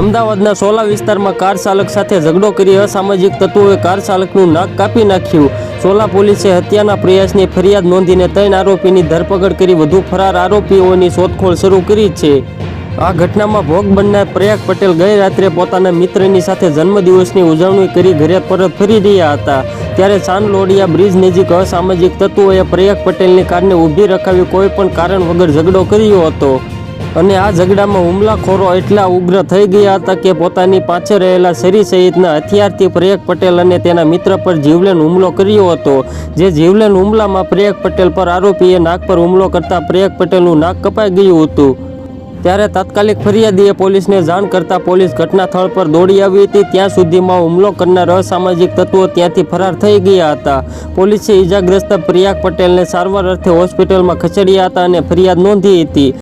અમદાવાદના સોલા વિસ્તારમાં કાર ચાલક સાથે ઝઘડો કરી અસામાજિક તત્વોએ કાર ચાલકનું નાક કાપી નાખ્યું. સોલા પોલીસે હત્યાના પ્રયાસની ફરિયાદ નોંધીને ત્રણ આરોપીની ધરપકડ કરી વધુ ફરાર આરોપીઓની શોધખોળ શરૂ કરી છે. આ ઘટનામાં ભોગ બનનાર પ્રયાગ પટેલ ગઈ રાત્રે પોતાના મિત્રની સાથે જન્મદિવસની ઉજવણી કરી ઘરે પરત ફરી રહ્યા હતા. ત્યારે ચાંદલોડિયા બ્રિજ નજીક અસામાજિક તત્વોએ પ્રયાગ પટેલની કારને ઊભી રખાવી કોઈ પણ કારણ વગર ઝઘડો કર્યો હતો. અને આ ઝઘડામાં હુમલાખોરો એટલા ઉગ્ર થઈ ગયા હતા કે પોતાની પાછળ રહેલા શરી સહિતના હથિયારથી પ્રયાગ પટેલ અને તેના મિત્ર પર જીવલેન હુમલો કર્યો હતો. જે જીવલેન હુમલામાં પ્રયાગ પટેલ પર આરોપીએ નાક પર હુમલો કરતા પ્રયાગ પટેલનું નાક કપાઈ ગયું હતું. ત્યારે તાત્કાલિક ફરિયાદીએ પોલીસને જાણ કરતા પોલીસ ઘટના સ્થળ પર દોડી આવી હતી. ત્યાં સુધીમાં હુમલો કરનાર અસામાજિક તત્વો ત્યાંથી ફરાર થઈ ગયા હતા. પોલીસે ઈજાગ્રસ્ત પ્રિયાગ પટેલને સારવાર અર્થે હોસ્પિટલમાં ખસેડ્યા હતા અને ફરિયાદ નોંધી હતી.